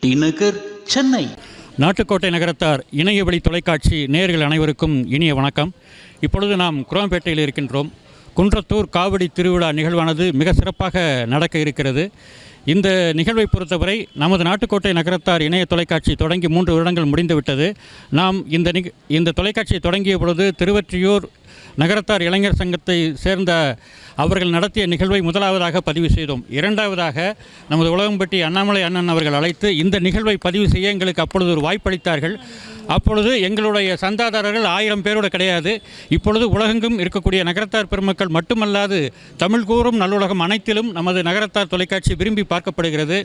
T Nagar Chennai. Nattukottai Nagarathar இணையவழி தொலைக்காட்சி நேயர்கள் அனைவருக்கும் இனிய வணக்கம். இப்பொழுது நாம் குரோம்பேட்டையில் இருக்கின்றோம். குன்றத்தூர் காவடி திருவிழா நிகழ்வானது மிக சிறப்பாக நடக்க இருக்கிறது. இந்த நிகழ்வை பொறுத்தவரை நமது நாட்டுக்கோட்டை நகரத்தார் இணைய தொலைக்காட்சி தொடங்கி மூன்று வருடங்கள் முடிந்துவிட்டது. நாம் இந்த நிக இந்த தொலைக்காட்சியை தொடங்கிய பொழுது திருவற்றியூர் நகரத்தார் இளைஞர் சங்கத்தை சேர்ந்த அவர்கள் நடத்திய நிகழ்வை முதலாவதாக பதிவு செய்தோம். இரண்டாவதாக நமது உலகம்பட்டி அண்ணாமலை அண்ணன் அவர்கள் அழைத்து இந்த நிகழ்வை பதிவு செய்ய எங்களுக்கு அப்பொழுது ஒரு வாய்ப்பளித்தார்கள். அப்பொழுது எங்களுடைய சந்தாதாரர்கள் ஆயிரம் பேரோடு கிடையாது. இப்பொழுது உலகெங்கும் இருக்கக்கூடிய நகரத்தார் பெருமக்கள் மட்டுமல்லாது தமிழ் கூறும் நல்லுலகம் அனைத்திலும் நமது நகரத்தார் தொலைக்காட்சி விரும்பி பார்க்கப்படுகிறது.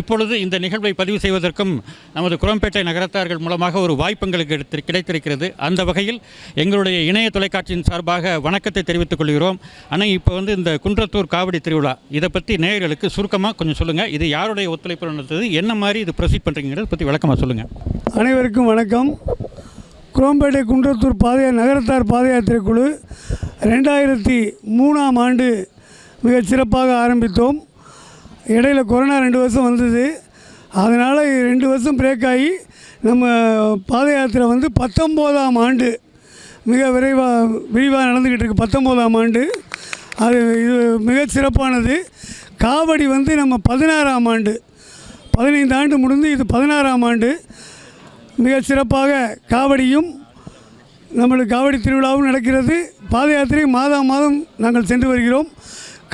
இப்பொழுது இந்த நிகழ்வை பதிவு செய்வதற்கும் நமது குரம்பேட்டை நகரத்தார்கள் மூலமாக ஒரு வாய்ப்பு எங்களுக்கு எடுத்து கிடைத்திருக்கிறது. அந்த வகையில் எங்களுடைய இணைய தொலைக்காட்சியின் சார்பாக வணக்கத்தை தெரிவித்துக் கொள்கிறோம். ஆனால் இப்போ வந்து இந்த குன்றத்தூர் காவடி திருவிழா இதை பற்றி நேயர்களுக்கு சுருக்கமாக கொஞ்சம் சொல்லுங்கள் இது யாருடைய ஒத்துழைப்பு நடந்தது? என்ன மாதிரி இது ப்ரொசீட் பண்ணுறீங்கிறத பற்றி விளக்கமாக சொல்லுங்கள் அனைவருக்கும் வணக்கம். குரோம்பேட்டை குன்றத்தூர் பாதையா நகரத்தார் பாத யாத்திரை குழு ரெண்டாயிரத்தி மூணாம் ஆண்டு மிக சிறப்பாக ஆரம்பித்தோம். இடையில கொரோனா ரெண்டு வருஷம் வந்தது. அதனால் ரெண்டு வருஷம் பிரேக் ஆகி நம்ம பாத யாத்திரை வந்து பத்தொம்போதாம் ஆண்டு மிக விரைவாக விரிவாக நடந்துக்கிட்டு இருக்கு. பத்தொம்போதாம் ஆண்டு. அது இது மிக சிறப்பானது. காவடி வந்து நம்ம பதினாறாம் ஆண்டு. பதினைந்து ஆண்டு முடிந்து இது பதினாறாம் ஆண்டு. மிக சிறப்பாக காவடியும் நம்மளுக்கு காவடி திருவிழாவும் நடக்கிறது. பாத யாத்திரை மாதம் மாதம் நாங்கள் சென்று வருகிறோம்.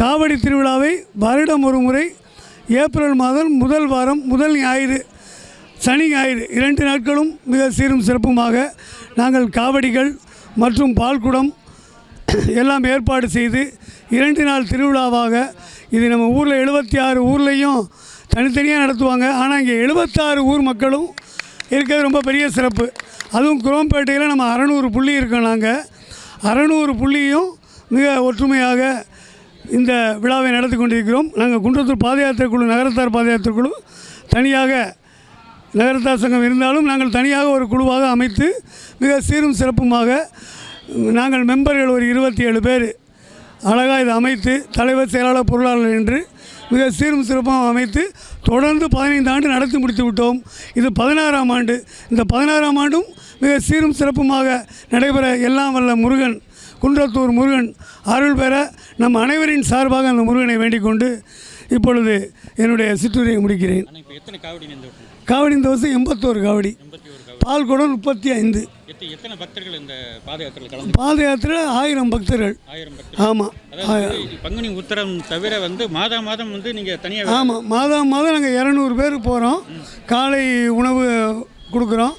காவடி திருவிழாவை வருடம் ஒரு முறை ஏப்ரல் மாதம் முதல் வாரம் முதல் ஞாயிறு சனி ஞாயிறு இரண்டு நாட்களும் மிக சீரும் சிறப்புமாக நாங்கள் காவடிகள் மற்றும் பால்குடம் எல்லாம் ஏற்பாடு செய்து இரண்டு நாள் திருவிழாவாக இது நம்ம ஊரில் எழுபத்தி ஆறு ஊர்லேயும் தனித்தனியாக நடத்துவாங்க. ஆனால் இங்கே எழுபத்தாறு ஊர் மக்களும் இருக்கிறது ரொம்ப பெரிய சிறப்பு. அதுவும் குரோம்பேட்டையில் நம்ம அறநூறு புள்ளி இருக்கோம் நாங்கள் அறநூறு புள்ளியும் மிக ஒற்றுமையாக இந்த விழாவை நடத்தி கொண்டிருக்கிறோம். நாங்கள் குன்றத்தூர் பாத யாத்திரை குழு நகரத்தார் பாத யாத்திரை குழு தனியாக நகரத்தார் சங்கம் இருந்தாலும் நாங்கள் தனியாக ஒரு குழுவாக அமைத்து மிக சீரும் சிறப்புமாக நாங்கள் மெம்பர்கள் ஒரு இருபத்தி ஏழு பேர். அழகாக இதை அமைத்து தலைவர் செயலாளர் பொருளாளர் என்று மிக சீரும் சிறப்பாக அமைத்து தொடர்ந்து பதினைந்து ஆண்டு நடத்தி முடித்து விட்டோம். இது பதினாறாம் ஆண்டு. இந்த பதினாறாம் ஆண்டும் மிக சீரும் சிறப்புமாக நடைபெற எல்லாம் வல்ல முருகன் குன்றத்தூர் முருகன் அருள் பெற நம் அனைவரின் சார்பாக அந்த முருகனை வேண்டிக் கொண்டு இப்பொழுது என்னுடைய சிற்றுரையை முடிக்கிறேன். காவடி இந்த வருஷம் எண்பத்தோரு காவடி. காவடி. பால்குடம் முப்பத்தி ஐந்து. எத்தனை பக்தர்கள் இந்த பாத யாத்திரையில் கலந்து பாத யாத்திரை ஆயிரம் பக்தர்கள். ஆயிரம் பக்தர்கள். ஆமாம் பங்குனி உத்தரம் தவிர வந்து மாதா மாதம் வந்து நீங்கள் தனியாக ஆமாம் மாதம் மாதம் நாங்கள் இரநூறு பேர் போகிறோம் காலை உணவு கொடுக்குறோம்.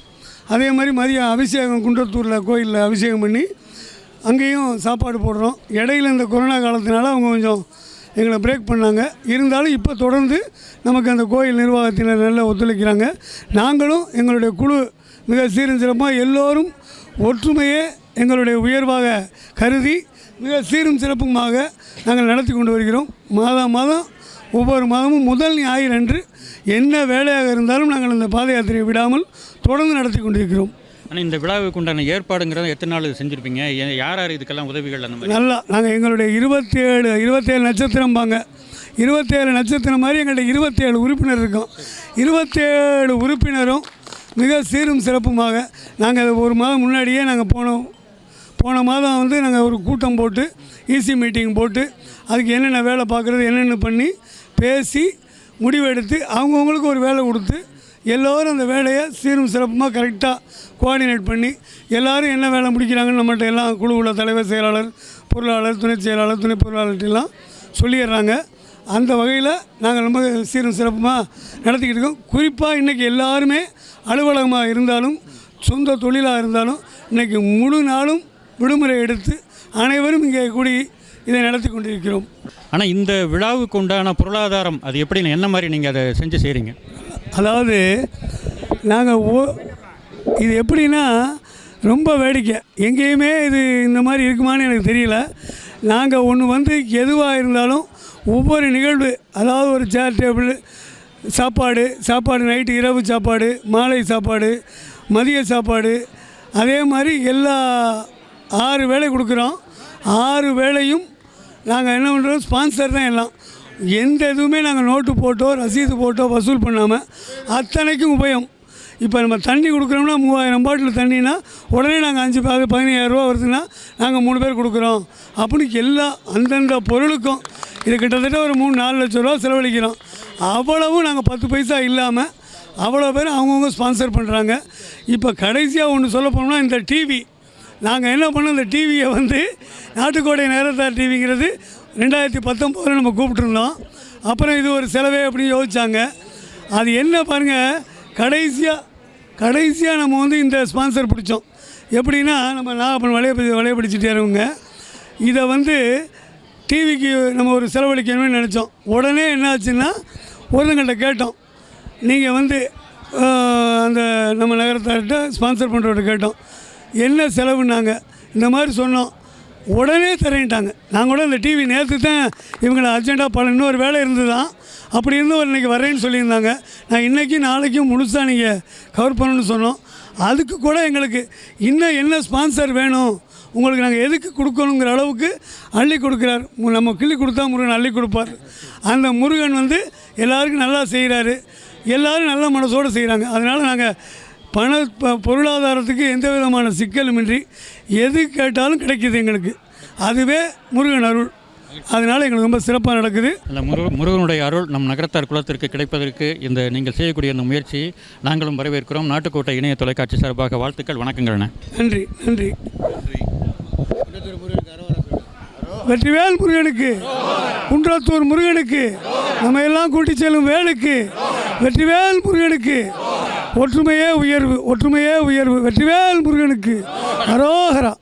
அதே மாதிரி மதியம் அபிஷேகம் குன்றத்தூரில் கோயிலில் அபிஷேகம் பண்ணி அங்கேயும் சாப்பாடு போடுறோம். இடையில இந்த கொரோனா காலத்தினால அவங்க கொஞ்சம் எங்களை பிரேக் பண்ணாங்க. இருந்தாலும் இப்போ தொடர்ந்து நமக்கு அந்த கோயில் நிர்வாகத்தினர் நல்லா ஒத்துழைக்கிறாங்க. நாங்களும் எங்களுடைய குழு மிக சீரும் சிறப்பாக எல்லோரும் ஒற்றுமையே எங்களுடைய உயர்வாக கருதி மிக சீரும் சிறப்புமாக நாங்கள் நடத்தி கொண்டு வருகிறோம். மாதம் மாதம் ஒவ்வொரு மாதமும் முதல் ஞாயிறு அன்று என்ன வேலையாக இருந்தாலும் நாங்கள் இந்த பாத யாத்திரையை விடாமல் தொடர்ந்து நடத்தி கொண்டிருக்கிறோம். ஆனால் இந்த விழாவுக்கு உண்டான ஏற்பாடுங்கிறத எத்தனை நாள் செஞ்சுருப்பீங்க? யார் யார் இதுக்கெல்லாம் உதவிகள் அந்த மாதிரி? நல்லா நாங்கள் எங்களுடைய இருபத்தேழு இருபத்தேழு நட்சத்திரம்பாங்க இருபத்தேழு நட்சத்திரம் மாதிரி எங்கள்கிட்ட இருபத்தேழு உறுப்பினர் இருக்கோம். இருபத்தேழு உறுப்பினரும் மிக சீரும் சிறப்புமாக நாங்கள் ஒரு மாதம் முன்னாடியே நாங்கள் போனோம். போன மாதம் வந்து நாங்கள் ஒரு கூட்டம் போட்டு ஈசி மீட்டிங் போட்டு அதுக்கு என்னென்ன வேலை பார்க்குறது என்னென்ன பண்ணி பேசி முடிவெடுத்து அவங்கவுங்களுக்கு ஒரு வேலை கொடுத்து எல்லோரும் அந்த வேலையை சீரும் சிறப்புமாக கரெக்டாக கோஆர்டினேட் பண்ணி எல்லோரும் என்ன வேலை முடிக்கிறாங்கன்னு நம்மகிட்ட எல்லாம் குழுவில் தலைவர் செயலாளர் பொருளாளர் துணை செயலாளர் துணை பொருளாளர்கிட்டலாம் சொல்லிடுறாங்க. அந்த வகையில் நாங்கள் ரொம்ப சீரும் சிறப்புமாக நடத்திக்கிட்டு இருக்கோம். குறிப்பாக இன்றைக்கி எல்லாருமே அலுவலகமாக இருந்தாலும் சொந்த தொழிலாக இருந்தாலும் இன்றைக்கி முழு நாளும் விடுமுறை எடுத்து அனைவரும் இங்கே கூடி இதை நடத்தி கொண்டிருக்கிறோம். ஆனால் இந்த விழாவுக்கு உண்டான பொருளாதாரம் அது எப்படி என்ன மாதிரி நீங்கள் அதை செஞ்சு செய்கிறீங்க அதாவது நாங்கள் ஓ இது எப்படின்னா ரொம்ப வேடிக்கை. எங்கேயுமே இது இந்த மாதிரி இருக்குமான்னு எனக்கு தெரியல. நாங்கள் ஒன்று வந்து எதுவாக இருந்தாலும் ஒவ்வொரு நிகழ்வு அதாவது ஒரு சேர் டேபிள் சாப்பாடு சாப்பாடு நைட்டு இரவு சாப்பாடு மாலை சாப்பாடு மதிய சாப்பாடு அதே மாதிரி எல்லா ஆறு வேலை கொடுக்குறோம். ஆறு வேலையும் நாங்கள் என்ன பண்ணுறோம் ஸ்பான்சர் தான் எல்லாம். எந்த இதுவுமே நாங்கள் நோட்டு போட்டோ ரசீது போட்டோ வசூல் பண்ணாமல் அத்தனைக்கும் உபயம். இப்போ நம்ம தண்ணி கொடுக்குறோம்னா மூவாயிரம் பாட்டில் தண்ணினா உடனே நாங்கள் அஞ்சு அது பதினையாயிரரூவா வருதுன்னா நாங்கள் மூணு பேர் கொடுக்குறோம். அப்படின்னு எல்லா அந்தந்த பொருளுக்கும் இது கிட்டத்தட்ட ஒரு மூணு நாலு லட்ச ரூபா செலவழிக்கிறோம். அவ்வளவும் நாங்கள் பத்து பைசா இல்லாமல் அவ்வளோ பேர் அவங்கவுங்க ஸ்பான்சர் பண்ணுறாங்க இப்போ கடைசியாக ஒன்று சொல்ல போனோம்னா இந்த டிவி நாங்கள் என்ன பண்ணோம் இந்த டிவியை வந்து நாட்டுக்கோட்டை நேரத்தார் டிவிங்கிறது ரெண்டாயிரத்தி பத்தொம்போதில் நம்ம கூப்பிட்ருந்தோம் அப்புறம் இது ஒரு செலவே அப்படின்னு யோசித்தாங்க அது என்ன பாருங்கள் கடைசியாக கடைசியாக நம்ம வந்து இந்த ஸ்பான்சர் பிடிச்சோம். எப்படின்னா நம்ம நாகப்பன் வளைய வளைய பிடிச்சிட்டேருவங்க இதை வந்து டிவிக்கு நம்ம ஒரு செலவழிக்கணும்னு நினச்சோம். உடனே என்னாச்சுன்னா ஒருத்தங்கிட்ட கேட்டோம். நீங்கள் வந்து அந்த நம்ம நகரத்தார்கிட்ட ஸ்பான்சர் பண்ணுறவர்கிட்ட கேட்டோம். என்ன செலவுனாங்க இந்த மாதிரி சொன்னோம். உடனே தரேன்ட்டாங்க நாங்கள் கூட இந்த டிவி நேற்று தான் இவங்களை அர்ஜென்ட்டாக பல இன்னொரு வேலை இருந்து தான் அப்படி இருந்து ஒரு இன்றைக்கி வரேன்னு சொல்லியிருந்தாங்க. நான் இன்றைக்கும் நாளைக்கும் முழுசாக நீங்கள் கவர் பண்ணணும்னு சொன்னோம். அதுக்கு கூட எங்களுக்கு இன்னும் என்ன ஸ்பான்சர் வேணும்? உங்களுக்கு நாங்கள் எதுக்கு கொடுக்கணுங்கிற அளவுக்கு அள்ளி கொடுக்குறார். நம்ம கிள்ளி கொடுத்தா முருகன் அள்ளி கொடுப்பார். அந்த முருகன் வந்து எல்லாருக்கும் நல்லா செய்கிறாரு எல்லோரும் நல்ல மனசோடு செய்கிறாங்க அதனால் நாங்கள் பண ப- பொருளாதாரத்துக்கு எந்த விதமான சிக்கலுமின்றி எது கேட்டாலும் கிடைக்கிது எங்களுக்கு. அதுவே முருகன் அருள். அதனால் எங்களுக்கு ரொம்ப சிறப்பாக நடக்குது. அந்த முரு முருகனுடைய அருள் நம் நகரத்தார் குலத்திற்கு கிடைப்பதற்கு இந்த நீங்கள் செய்யக்கூடிய இந்த முயற்சியை நாங்களும் வரவேற்கிறோம். நாட்டுக்கோட்டை இணைய தொலைக்காட்சி சார்பாக வாழ்த்துக்கள் வணக்கங்கள்ண்ணே நன்றி நன்றி. வெற்றிவேல் முருகனுக்கு குன்றத்தூர் முருகனுக்கு நம்ம எல்லாம் கூட்டி செல்லும் வேலுக்கு வெற்றிவேல் முருகனுக்கு ஒற்றுமையே உயர்வு ஒற்றுமையே உயர்வு வெற்றிவேல் முருகனுக்கு அரோகரா.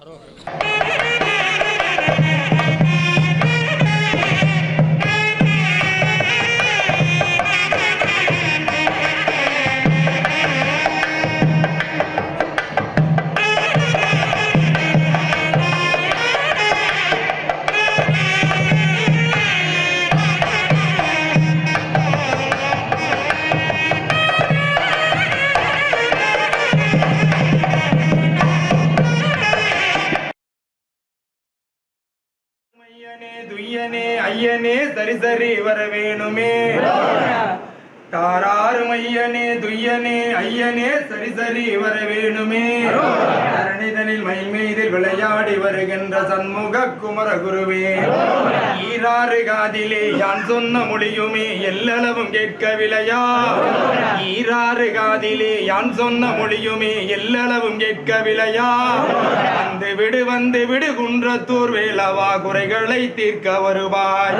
வந்து விடு வந்து விடு குன்றத்தூர் வேலவா குறைகளை தீர்க்க வருவாய்.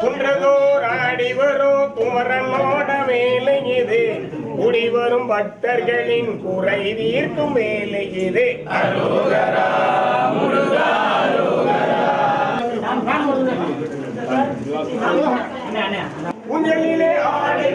குன்றதோராடி வரும் குமரனோட வேலை இது குடி வரும் பக்தர்களின் குறை தீர்க்கும் வேலை இது ஆடி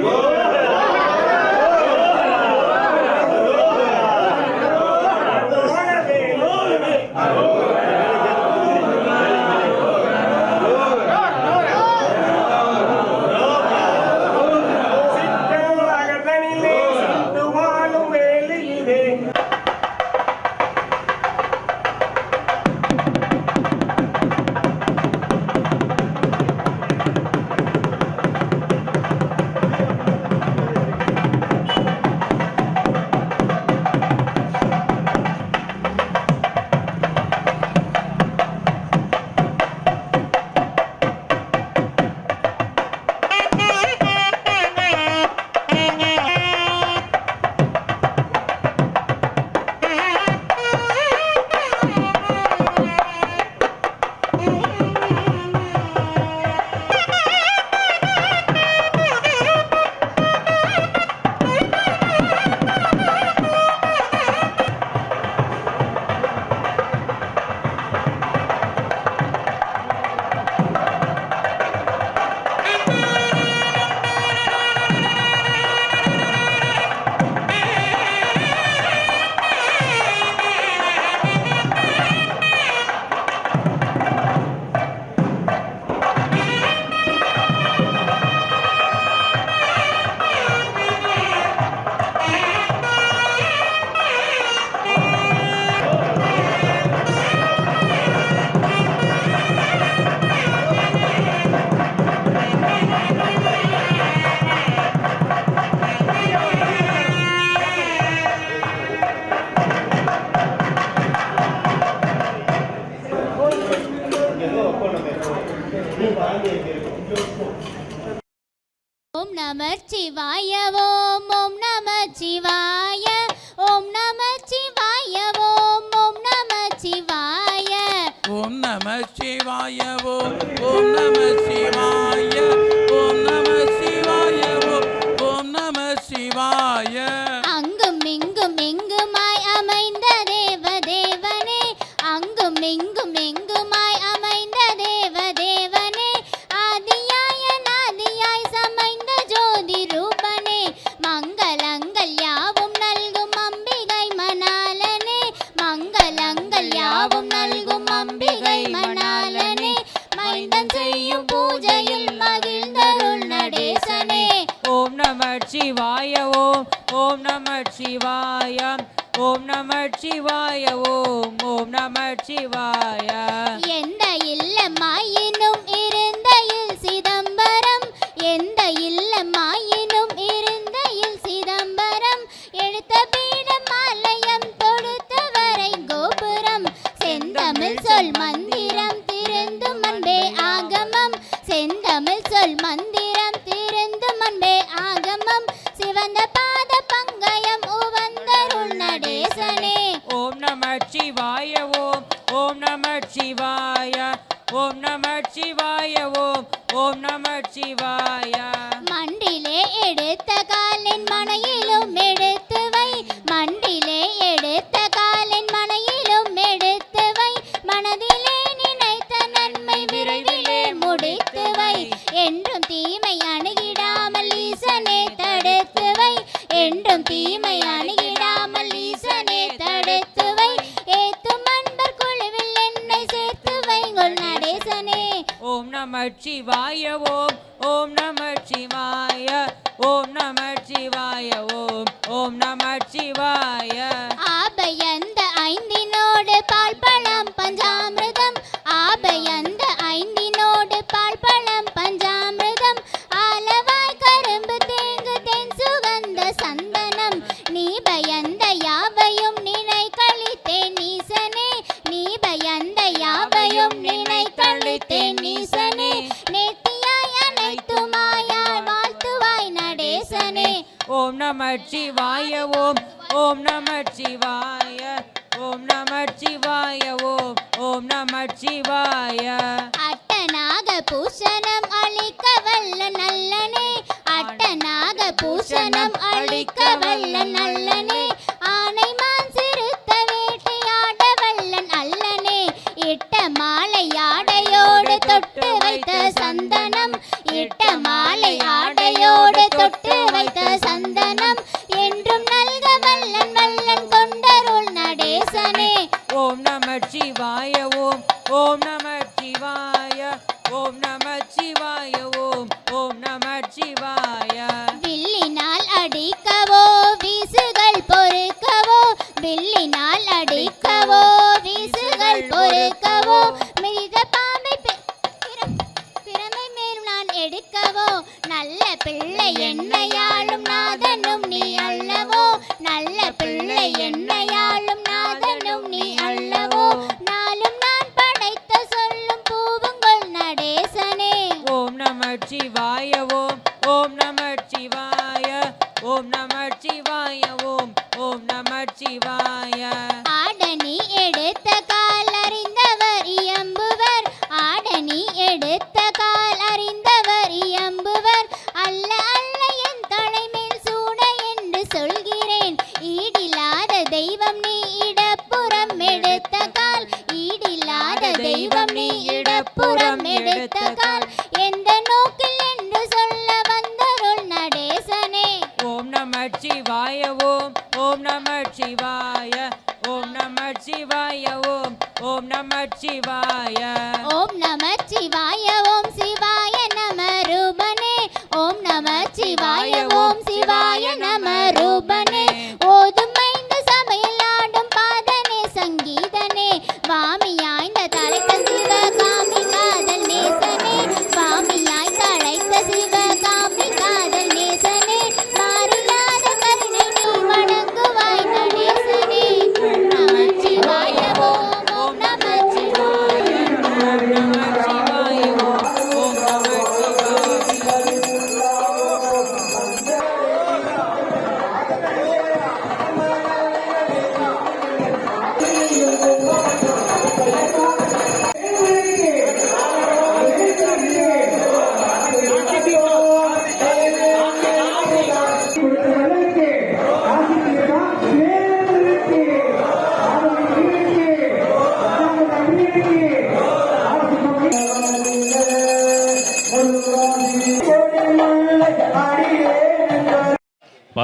கால்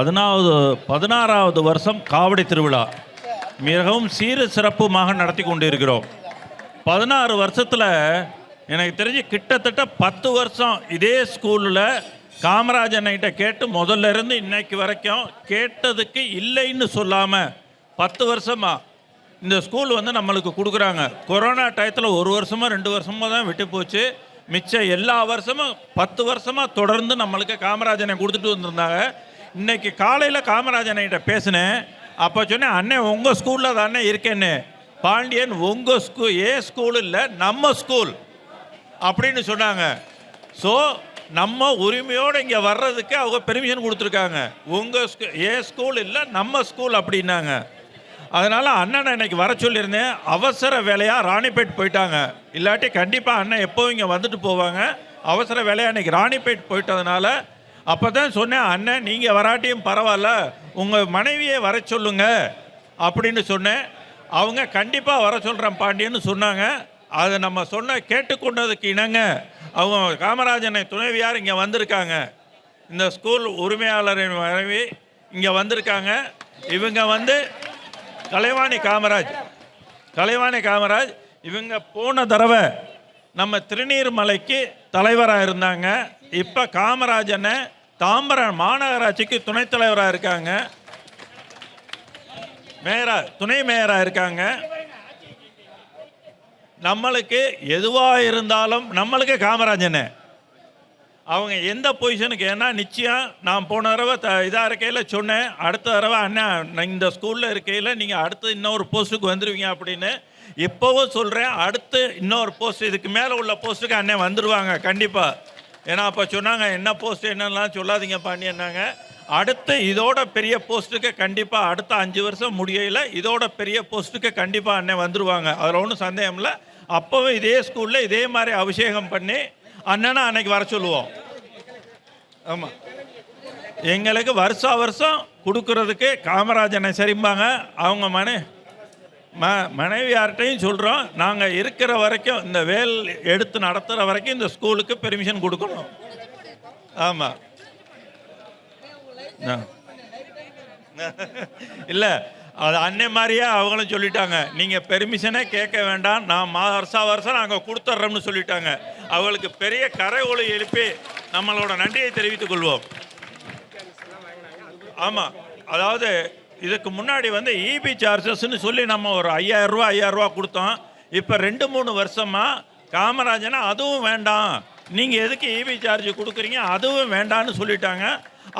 பதினாவது பதினாறாவது வருஷம் காவடி திருவிழா. மிகவும் சீர சிறப்புமாக நடத்தி கொண்டிருக்கிறோம். பதினாறு வருஷத்தில் எனக்கு தெரிஞ்சு கிட்டத்தட்ட பத்து வருஷம் இதே ஸ்கூலில் காமராஜன்கிட்ட கேட்டு முதல்ல இருந்து இன்னைக்கு வரைக்கும் கேட்டதுக்கு இல்லைன்னு சொல்லாமல் பத்து வருஷமா இந்த ஸ்கூல் வந்து நம்மளுக்கு கொடுக்குறாங்க. கொரோனா டயத்தில் ஒரு வருஷமோ ரெண்டு வருஷமோ தான் விட்டு போச்சு. மிச்சம் எல்லா வருஷமும் பத்து வருஷமாக தொடர்ந்து நம்மளுக்கு காமராஜனை கொடுத்துட்டு வந்திருந்தாங்க. இன்னைக்கு காலையில் காமராஜன்கிட்ட பேசினேன். அப்போ சொன்னேன் அண்ணன் உங்கள் ஸ்கூலில் தானே இருக்கேன்னு. பாண்டியன் உங்கள் ஸ்கூ ஏ ஸ்கூல் இல்லை நம்ம ஸ்கூல் அப்படின்னு சொன்னாங்க. ஸோ நம்ம உரிமையோடு இங்கே வர்றதுக்கு அவங்க பெர்மிஷன் கொடுத்துருக்காங்க. உங்கள் ஸ்கூ ஏ ஸ்கூல் இல்லை நம்ம ஸ்கூல் அப்படின்னாங்க. அதனால் அண்ணனை இன்னைக்கு வர சொல்லியிருந்தேன். அவசர வேலையாக ராணிப்பேட் போயிட்டாங்க. இல்லாட்டி கண்டிப்பாக அண்ணன் எப்போவும் இங்கே வந்துட்டு போவாங்க. அவசர வேலையாக இன்றைக்கி ராணிப்பேட் போயிட்டதுனால அப்போ தான் சொன்னேன் அண்ணன் நீங்கள் வராட்டியும் பரவாயில்ல உங்கள் மனைவியை வர சொல்லுங்க அப்படின்னு சொன்னேன். அவங்க கண்டிப்பாக வர சொல்கிறேன் பாண்டியன்னு சொன்னாங்க. அதை நம்ம சொன்ன கேட்டுக்கொண்டதுக்கு இணங்க அவங்க காமராஜனை துணைவியார் இங்கே வந்திருக்காங்க. இந்த ஸ்கூல் உரிமையாளரின் மனைவி இங்கே வந்திருக்காங்க. இவங்க வந்து கலைவாணி காமராஜ் கலைவாணி காமராஜ் இவங்க போன தடவை நம்ம திருநீர்மலைக்கு தலைவராக இருந்தாங்க. இப்போ காமராஜனை தாம்பரம் மாநகராட்சிக்கு துணைத் தலைவராக இருக்காங்க. மேயரா துணை மேயராக இருக்காங்க. நம்மளுக்கு எதுவாக இருந்தாலும் நம்மளுக்கு காமராஜனே. அவங்க எந்த பொசிஷனுக்கு ஏன்னா நிச்சயம் நான் போன தடவை த இதாக இருக்கையில் சொன்னேன். அடுத்த தடவை அண்ணன் இந்த ஸ்கூலில் இருக்கையில் நீங்கள் அடுத்து இன்னொரு போஸ்ட்டுக்கு வந்துடுவீங்க அப்படின்னு இப்போவும் சொல்கிறேன் அடுத்து இன்னொரு போஸ்ட் இதுக்கு மேலே உள்ள போஸ்ட்டுக்கு அண்ணன் வந்துடுவாங்க கண்டிப்பாக ஏன்னா அப்போ சொன்னாங்க என்ன போஸ்ட் என்னெல்லாம் சொல்லாதீங்க பாண்டியன்னாங்க அடுத்து இதோட பெரிய போஸ்ட்டுக்கு கண்டிப்பாக அடுத்த அஞ்சு வருஷம் முடியல இதோட பெரிய போஸ்ட்டுக்கு கண்டிப்பாக அண்ணன் வந்துடுவாங்க அதில் ஒன்றும் சந்தேகம் இல்லை. அப்போவும் இதே ஸ்கூலில் இதே மாதிரி அபிஷேகம் பண்ணி அண்ணனை அன்னைக்கு வர சொல்லுவோம். ஆமாம் எங்களுக்கு வருஷா வருஷம் கொடுக்கறதுக்கு காமராஜனை சரிம்பாங்க. அவங்க மனு ம மனைவியார்கிட்டையும் சொல்கிறோம் நாங்கள் இருக்கிற வரைக்கும் இந்த வேல் எடுத்து நடத்துகிற வரைக்கும் இந்த ஸ்கூலுக்கு பெர்மிஷன் கொடுக்கணும். ஆமாம் இல்லை அது அன்னை மாதிரியே அவங்களும் சொல்லிட்டாங்க நீங்கள் பெர்மிஷனே கேட்க வேண்டாம் நான் மா வருஷா வருஷம் நாங்கள் கொடுத்துட்றோம்னு சொல்லிட்டாங்க. அவங்களுக்கு பெரிய கரை ஒளி எழுப்பி நம்மளோட நன்றியை தெரிவித்துக் கொள்வோம். ஆமாம் அதாவது இதுக்கு முன்னாடி வந்து இபி சார்ஜஸ்ன்னு சொல்லி நம்ம ஒரு ஐயாயிரரூவா ஐயாயிரரூவா கொடுத்தோம். இப்போ ரெண்டு மூணு வருஷமாக காமராஜனா அதுவும் வேண்டாம். நீங்கள் எதுக்கு இபி சார்ஜ் கொடுக்குறீங்க? அதுவும் வேண்டான்னு சொல்லிட்டாங்க.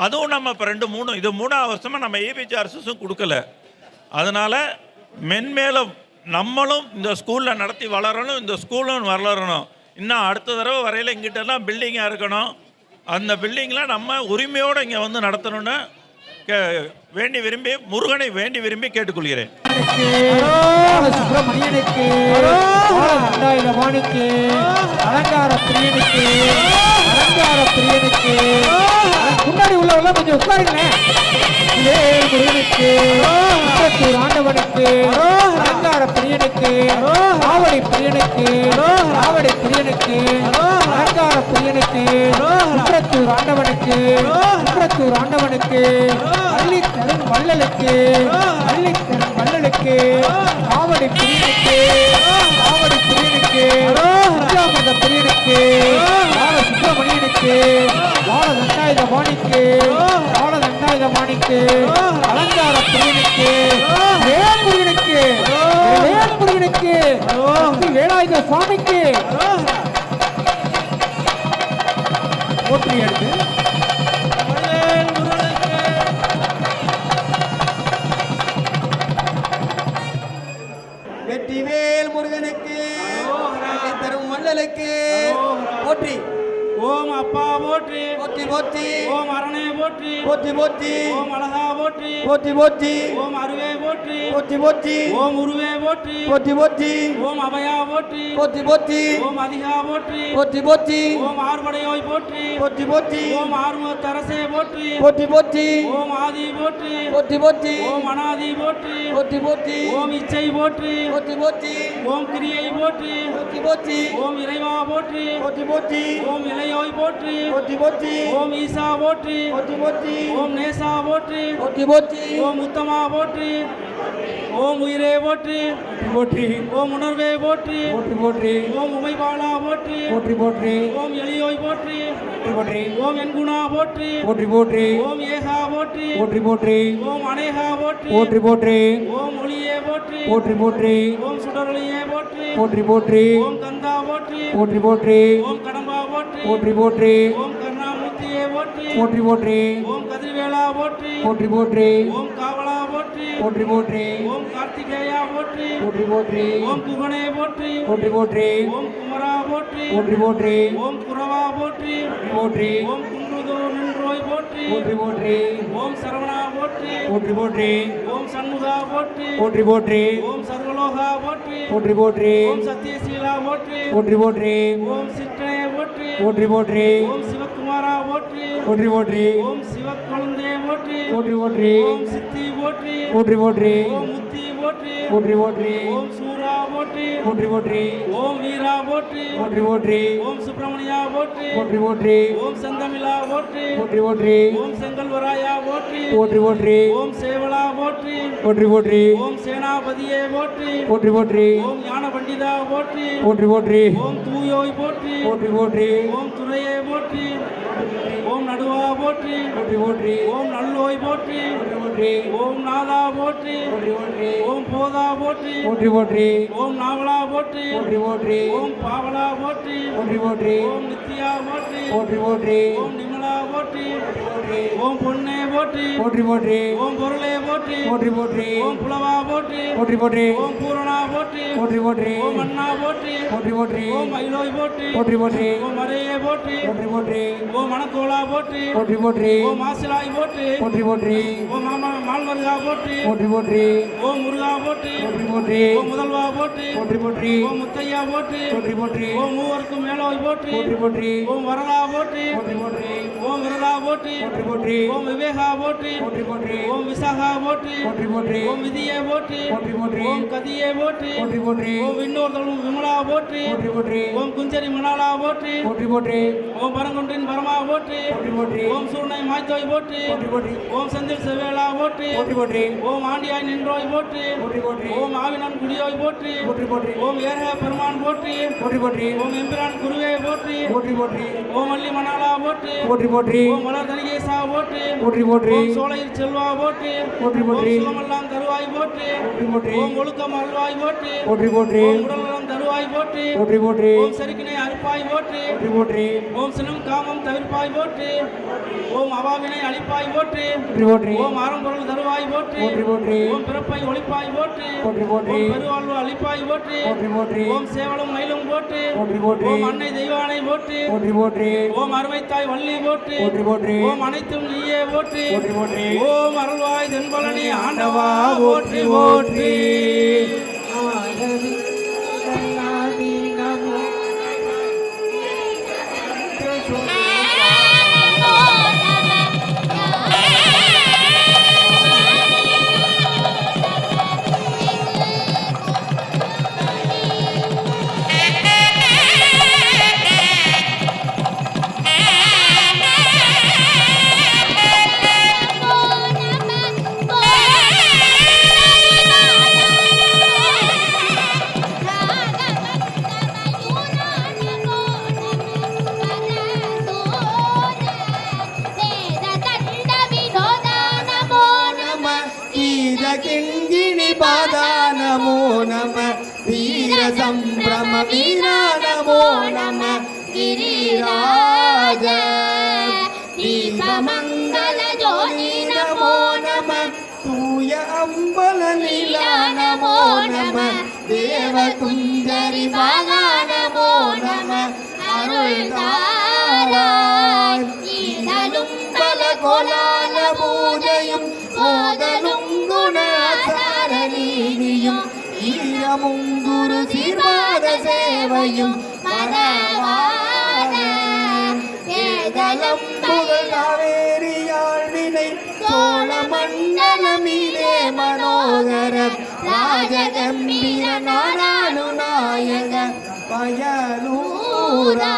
அதுவும் நம்ம இப்போ ரெண்டு மூணு இது மூணாவது வருஷமாக நம்ம இபி சார்ஜஸும் கொடுக்கல. அதனால் மென்மேலும் நம்மளும் இந்த ஸ்கூலில் நடத்தி வளரணும் இந்த ஸ்கூலும் வளரணும். இன்னும் அடுத்த தடவை வரையில் இங்கிட்டலாம் பில்டிங்காக இருக்கணும். அந்த பில்டிங்கில் நம்ம உரிமையோடு இங்கே வந்து நடத்தணும்னு வேண்டி விரும்பி முருகனை வேண்டி விரும்பி கேட்டுக்கொள்கிறேன். சுப்பிரமணியனுக்கு அலங்கார பிரியனுக்கு அலங்கார பிரியனுக்கு முன்னாடி உள்ளவெல்லாம் கொஞ்சம் உட்காருங்களேன். முருகனுக்கு முத்தத்தூர் ஆண்டவனுக்கு அலங்கார பிரியனுக்கு ஆவடி பிரியனுக்கு ஆவடி பிரியனுக்கு அலங்கார பிரியனுக்கு முத்தத்தூர் ஆண்டவனுக்கு முத்தத்தூர் ஆண்டவனுக்கு அள்ளித்தரும் வள்ளலுக்கு அள்ளித்தரும் வள்ளலுக்கு ஆவடி பிரியனுக்கு பிரியனுக்கு. அஞ்சாமத பிரியனுக்கு. வாழ சுப்பிரமணியனுக்கு. வாழ தண்டாயுத வாணிக்கு வாழ தண்டாயுத வாணிக்கு அலங்கார பிரியனுக்கு. வேல் முருகனுக்கு வேல் முருகனுக்கு ஸ்ரீ வேலாயுத சுவாமிக்கு. போற்றி எடுத்து போற்றி. போற்றி போற்றி. ஓம் அரணே போற்றி. போற்றி போற்றி. ஓம் அழகா போற்றி போற்றி போற்றி ஓம் அருவே போற்றி போற்றி போற்றி ஓம் உருவே போற்றி போற்றி போற்றி ஓம் அபயா போற்றி போற்றி போற்றி ஓம் அதிகா போற்றி போற்றி போற்றி ஓம் ஆர்வடையோய் போற்றி போற்றி போற்றி ஓம் ஆர்வத்தரசே போற்றி போற்றி போற்றி ஓம் ஆதி போற்றி போற்றி போற்றி ஓம் அனாதி போற்றி போற்றி போற்றி ஓம் இச்சை போற்றி போற்றி போற்றி ஓம் கிரியை போற்றி போற்றி போற்றி ஓம் இறைவா போற்றி போற்றி போற்றி ஓம் இளைய எளியோய் போற்றி போற்றி போற்றி ஓம் ஈசா போற்றி போற்றி போற்றி ஓம் நேசா போற்றி போற்றி போற்றி ஓம் உத்தமா போற்றி ஓம் உயிரே போற்றி போற்றி ஓம் உணர்வே போற்றி போற்றி போற்றி ஓம் உமைபாலா போற்றி போற்றி போற்றி ஓம் எளியோய் போற்றி போற்றி ஓம் என்குணா போற்றி போற்றி போற்றி ஓம் ஏகா போற்றி போற்றி போற்றி ஓம் அநேகா போற்றி போற்றி போற்றி ஓம் ஒளியே போற்றி போற்றி போற்றி ஓம் சுடரொளியே போற்றி போற்றி போற்றி ஓம் கந்தா போற்றி போற்றி போற்றி ஓம் கடம்பா போற்றி போற்றி போற்றி ஓம் போற்றி போற்றி ஓம் கதிர்வேலா போற்றி போற்றி போற்றி ஓம் காவலா போற்றி போற்றி போற்றி ஓம் கார்த்திகேயா போற்றி போற்றி போற்றி ஓம் குகனே போற்றி போற்றி போற்றி ஓம் குமரா போற்றி போற்றி போற்றி ஓம் குரவா போற்றி போற்றி ஓம் குன்றுதோ நின்றோய் போற்றி போற்றி போற்றி ஓம் சரவணா போற்றி போற்றி போற்றி ஓம் சண்முகா போற்றி போற்றி போற்றி ஓம் சர்வலோகா போற்றி போற்றி போற்றி ஓம் சத்யசீலா போற்றி போற்றி போற்றி ஓம் சிற்றனே போற்றி. போற்றி போற்றி. ஓம் சிவகுமாரா போற்றி. போற்றி போற்றி. ஓம் சிவக்குழந்தே போற்றி. போற்றி போற்றி. ஓம் சித்தி போற்றி. போற்றி போற்றி. ஓம் முத்தி போற்றி. போற்றி போற்றி. ஓம் சூரா போற்றி. போற்றி போற்றி. ஓம் வீரா போற்றி. போற்றி போற்றி. ஓம் சுப்பிரமணியா போற்றி. போற்றி போற்றி. ஓம் செந்தமிழா போற்றி. போற்றி போற்றி. ஓம் செங்கல்வராயா போற்றி. போற்றி போற்றி. ஓம் சேவலா போற்றி. போற்றி போற்றி. ஓம் சேனாபதியே போற்றி. போற்றி போற்றி. ஓம் ஞான பண்டிதா போற்றி. போற்றி போற்றி. ஓம் தூயோய் போற்றி. போற்றி போற்றி. ஓம் துறையே போற்றி. ஓம் நடுவா போற்றி. போற்றி போற்றி ஓம் நல்லோய் போற்றி. போற்றி ஓம் நாதா போற்றி. போற்றி போற்றி ஓம் போதா போற்றி. போற்றி போற்றி ஓம் நாவலா போற்றி. போற்றி போற்றி ஓம் பாவலா போற்றி. போற்றி போற்றி ஓம் நித்யா போற்றி. போற்றி போற்றி ஓம் நிமலா போற்றி ஓம் பொன்னே போற்றி போற்றி போற்றி ஓம் பொருளே போற்றி போற்றி போற்றி ஓம் புலவா போற்றி போற்றி போற்றி ஓம் பூரணா போற்றி போற்றி போற்றி ஓம் அண்ணா போற்றி போற்றி போற்றி ஓம் மயிலோய் போற்றி போற்றி போற்றி ஓம் மறையே போற்றி போற்றி போற்றி ஓம் மணக்கோலா போற்றி போற்றி போற்றி ஓம் மாசிலாய் போற்றி போற்றி போற்றி ஓம் மால்மருகா போற்றி போற்றி போற்றி ஓம் முருகா போற்றி போற்றி போற்றி ஓம் முதல்வா போற்றி போற்றி போற்றி ஓம் முத்தையா போற்றி போற்றி போற்றி ஓம் மூவருக்கும் மேலோய் போற்றி போற்றி போற்றி ஓம் வரதா போற்றி போற்றி போற்றி ஓம் விரதா போற்றி போற்றி போற்றி ஓம் விவேகா போற்றி போற்றி போற்றி ஓம் விசாகா போற்றி போற்றி போற்றி ஓம் விதியே போற்றி போற்றி போற்றி ஓம் கதியே போற்றி போற்றி போற்றி ஓம் விண்ணோர்தலும் விமலா போற்றி போற்றி போற்றி ஓம் குஞ்சரி மணாலா போற்றி போற்றி போற்றி ஓம் பரங்குன்றின் பரமா போற்றி போற்றி போற்றி ஓம் சூர்ணை மாய்த்தோய் போற்றி போற்றி போற்றி ஓம் செந்தில் செவேலா போற்றி போற்றி போற்றி ஓம் ஆண்டியாய் நின்றோய் போற்றி போற்றி போற்றி ஓம் ஆவினன் குடியோய் போற்றி போற்றி போற்றி ஓம் ஏரக பெருமான் போற்றி போற்றி போற்றி ஓம் எம்பிரான் குருவே போற்றி போற்றி போற்றி ஓம் வள்ளி மணாலா போற்றி போற்றி போற்றி. ஓம் மலர் தனிகேசா போற்றி போற்றி. போற்றி சோலையில் செல்வா போற்றி. போற்றி போற்றி. ஓம் சுகமெல்லாம் தருவாய் போற்றி. போற்றி போற்றி. ஒழுக்கம் அருள்வாய் போற்றி. போற்றி போற்றி. உடல்நலம் தருவாய் போற்றி. போற்றி போற்றி. ஓம் செருக்கினை அறுப்பாய் போற்றி. போற்றி போற்றி. ஓம் சினம் காமம் தவிர்ப்பாய் போற்றி. ஓம் அபாவினை அழிப்பாய் ஓற்று போற்றி ஓம் ஆரம்பொருள் தருவாய் ஓற்று போற்றி போற்றி. ஓம் பிறப்பை ஒழிப்பாய் ஓற்று போற்றி போற்றி. பெருவாழ்வு அழிப்பாய் ஓற்று போற்றி போற்றி. ஓம் சேவலும் மயிலும் போற்று. போற்றி போற்றி. ஓம் அன்னை தெய்வானை ஓற்று போற்றி போற்றி. ஓம் அருமைத்தாய் வள்ளி ஓற்று போற்றி போற்றி. ஓம் அனைத்தும் நீயே ஓற்று போற்றி போற்றி. ஓம் அருள்வாய் தென்பழனி ஆண்டவா ஓற்றி ஓற்றி ஆயிரம் மதநீதியும் ஈரமும் குரு சீர்வாத சேவையும் மதவாத கேதலம் புகழாவேரியாள் வினை சோழ மண்டலமிதே மனோகர ராஜகம்பீர நாராயணு நாயக பயலூரா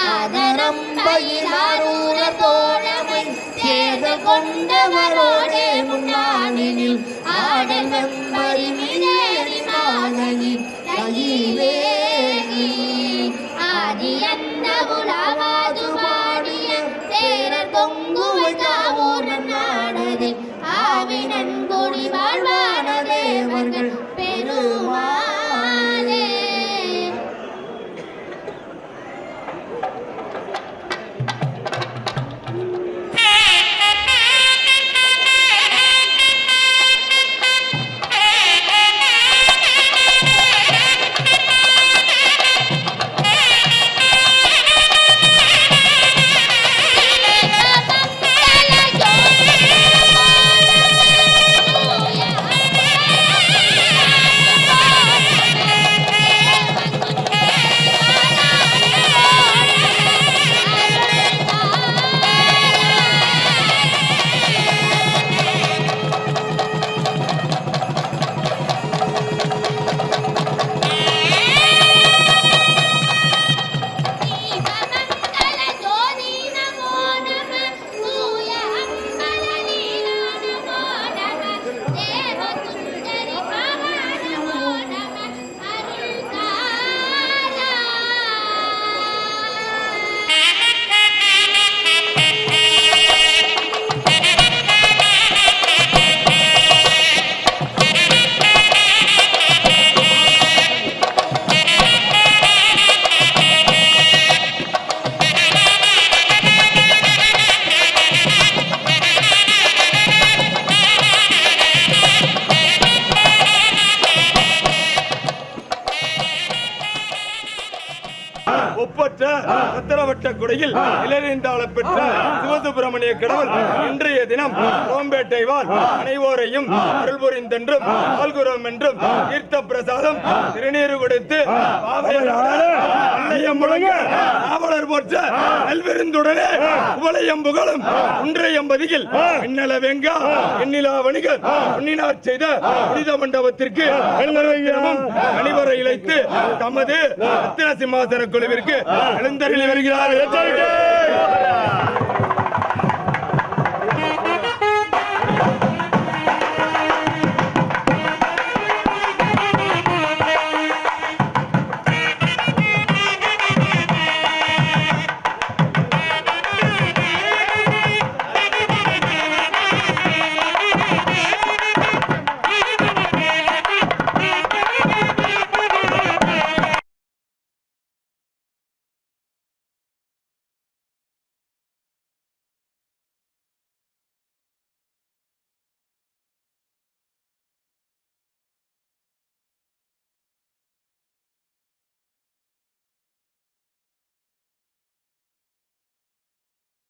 ஆதரம் பயிலாரூர தோழமை சேத கொண்டவரோடே முன்னானில் ஆடல் கடவுள் இன்றைய தினம் கோம்பேட்டை வாழ் அனைவோரையும் அருள் புரிந்தென்றும் ஆள்குரம் என்றும் தீர்த்த பிரசாதம் திருநீறு கொடுத்து பாவையம் முழங்க நாவலர் போற்ற நல்விருந்துடனே குவளையம் புகழும் குன்றையம்பதியில் எண்ணல வெங்கா எண்ணிலா வணிகர் பொன்னினார் செய்த புனித மண்டபத்திற்கு அணிவரை இழைத்து தமது ரத்தின சிம்மாசன குழுவிற்கு எழுந்தருளி வருகிறார்.